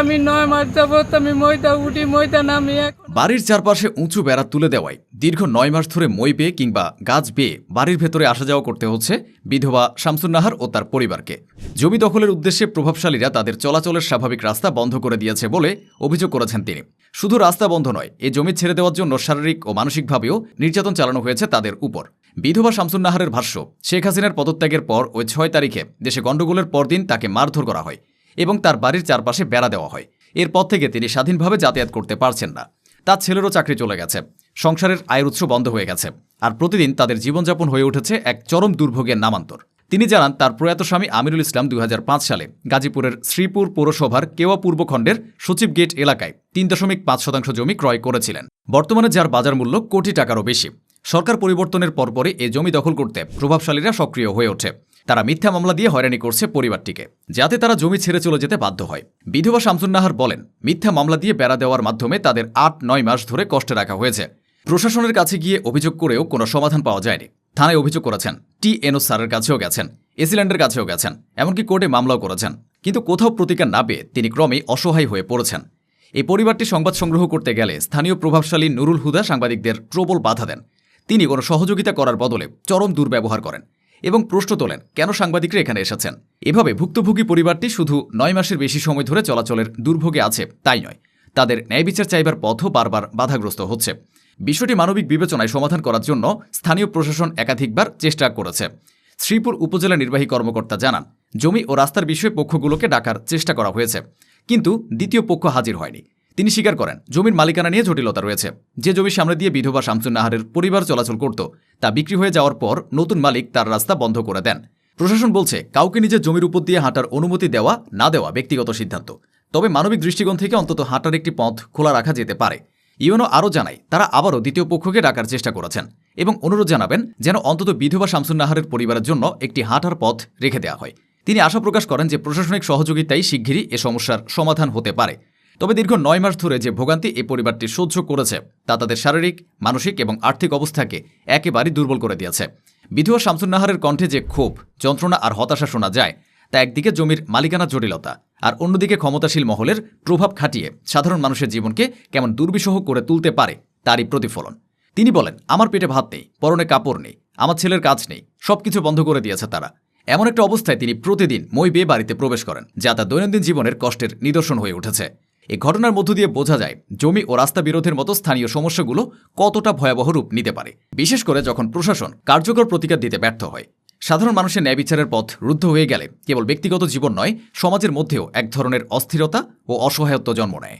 আমি নয় মাস যাবত আমি ময়দা উঠি, ময়দা নামি বাড়ির চারপাশে উঁচু বেড়া তুলে দেওয়ায় দীর্ঘ নয় মাস ধরে মই বেয়ে কিংবা গাছ বেয়ে বাড়ির ভেতরে আসা যাওয়া করতে হচ্ছে বিধবা শামসুন্নাহার ও তার পরিবারকে। জমি দখলের উদ্দেশ্যে প্রভাবশালীরা তাদের চলাচলের স্বাভাবিক রাস্তা বন্ধ করে দিয়েছে বলে অভিযোগ করেছেন তিনি। শুধু রাস্তা বন্ধ নয় এই জমি ছেড়ে দেওয়ার জন্য শারীরিক ও মানসিকভাবেও নির্যাতন চালানো হয়েছে তাদের উপর। বিধবা শামসুন্নাহারের ভাষ্য, শেখ হাসিনার পদত্যাগের পর ওই ছয় তারিখে দেশে গণ্ডগোলের পরদিন তাকে মারধর করা হয়। এবং তার বাড়ির চারপাশে বেড়া দেওয়া হয়। এরপর থেকে তিনি স্বাধীনভাবে যাতায়াত করতে পারছেন না। তার ছেলেরও চাকরি চলে গেছে। সংসারের আয়ের উৎস বন্ধ হয়ে গেছে। আর প্রতিদিন তাদের জীবনযাপন হয়ে উঠেছে এক চরম দুর্ভোগের নামান্তর। তিনি জানান, তার প্রয়াত স্বামী আমিরুল ইসলাম দুই হাজার পাঁচ সালে গাজীপুরের শ্রীপুর পৌরসভার কেওয়া পূর্বখণ্ডের সচিব গেট এলাকায় তিন দশমিক পাঁচ শতাংশ জমি ক্রয় করেছিলেন। বর্তমানে যার বাজার মূল্য কোটি টাকারও বেশি। সরকার পরিবর্তনের পরপরই এ জমি দখল করতে প্রভাবশালীরা সক্রিয় হয়ে ওঠে। তারা মিথ্যা মামলা দিয়ে হয়রানি করছে পরিবারটিকে, যাতে তারা জমি ছেড়ে চলে যেতে বাধ্য হয়। বিধবা শামসুন্নাহার বলেন, মিথ্যা মামলা দিয়ে বেড়া দেওয়ার মাধ্যমে তাদের আট নয় মাস ধরে কষ্টে রাখা হয়েছে। প্রশাসনের কাছে গিয়ে অভিযোগ করেও কোনো সমাধান পাওয়া যায়নি। থানায় অভিযোগ করেছেন, টি এনও স্যারের কাছেও গেছেন, এসিল্যান্ডের কাছেও গেছেন, এমনকি কোর্টে মামলাও করেছেন। কিন্তু কোথাও প্রতিকার না পেয়ে তিনি ক্রমেই অসহায় হয়ে পড়েছেন। এই পরিবারটি সংবাদ সংগ্রহ করতে গেলে স্থানীয় প্রভাবশালী নুরুল হুদা সাংবাদিকদের প্রবল বাধা দেন। তিনি কোনো সহযোগিতা করার বদলে চরম দুর্ব্যবহার করেন। এবং প্রশ্ন তোলেন, কেন সাংবাদিকরা এখানে এসেছেন? এভাবে ভুক্তভোগী পরিবারটি শুধু নয় মাসের বেশি সময় ধরে চলাচলের দুর্ভোগে আছে, তাই নয়। তাদের ন্যায় বিচার চাইবার পথও বারবার বাধাগ্রস্ত হচ্ছে। বিষয়টি মানবিক বিবেচনায় সমাধান করার জন্য স্থানীয় প্রশাসন একাধিকবার চেষ্টা করেছে। শ্রীপুর উপজেলা নির্বাহী কর্মকর্তা জানান, জমি ও রাস্তার বিষয়ে পক্ষগুলোকে ডাকার চেষ্টা করা হয়েছে, কিন্তু দ্বিতীয় পক্ষ হাজির হয়নি। তিনি স্বীকার করেন, জমির মালিকানা নিয়ে জটিলতা রয়েছে। যে জমি সামনে দিয়ে বিধবা শামসুন্নাহারের পরিবার চলাচল করত, তা বিক্রি হয়ে যাওয়ার পর নতুন মালিক তার রাস্তা বন্ধ করে দেন। প্রশাসন বলছে, কাউকে নিজের জমির উপর দিয়ে হাঁটার অনুমতি দেওয়া, না দেওয়া ব্যক্তিগত সিদ্ধান্ত। তবে মানবিক দৃষ্টিকোণ থেকে অন্তত হাঁটার একটি পথ খোলা রাখা যেতে পারে। ইউনো আরও জানায়, তারা আবারও দ্বিতীয় পক্ষকে ডাকার চেষ্টা করেছেন এবং অনুরোধ জানাবেন যেন অন্তত বিধবা শামসুন্নাহারের পরিবারের জন্য একটি হাঁটার পথ রেখে দেওয়া হয়। তিনি আশা প্রকাশ করেন যে প্রশাসনিক সহযোগিতাই শিগগিরই এ সমস্যার সমাধান হতে পারে। তবে দীর্ঘ নয় মাস ধরে যে ভোগান্তি এই পরিবারটি সহ্য করেছে, তা তাদের শারীরিক, মানসিক এবং আর্থিক অবস্থাকে একেবারেই দুর্বল করে দিয়েছে। বিধবা শামসুন্নাহারের কণ্ঠে যে ক্ষোভ, যন্ত্রণা আর হতাশা শোনা যায়, তা একদিকে জমির মালিকানা জটিলতা আর অন্যদিকে ক্ষমতাশীল মহলের প্রভাব খাটিয়ে সাধারণ মানুষের জীবনকে কেমন দুর্বিষহ করে তুলতে পারে তারই প্রতিফলন। তিনি বলেন, আমার পেটে ভাত নেই, পরনে কাপড় নেই, আমার ছেলের কাজ নেই, সবকিছু বন্ধ করে দিয়েছে তারা। এমন একটা অবস্থায় তিনি প্রতিদিন মই বেয়ে বাড়িতে প্রবেশ করেন, যা তার দৈনন্দিন জীবনের কষ্টের নিদর্শন হয়ে উঠেছে। এই ঘটনার মধ্য দিয়ে বোঝা যায়, জমি ও রাস্তা বিরোধের মতো স্থানীয় সমস্যাগুলো কতটা ভয়াবহ রূপ নিতে পারে। বিশেষ করে যখন প্রশাসন কার্যকর প্রতিকার দিতে ব্যর্থ হয়। সাধারণ মানুষের ন্যায় বিচারের পথ রুদ্ধ হয়ে গেলে কেবল ব্যক্তিগত জীবন নয়, সমাজের মধ্যেও এক ধরনের অস্থিরতা ও অসহায়ত্ব জন্ম নেয়।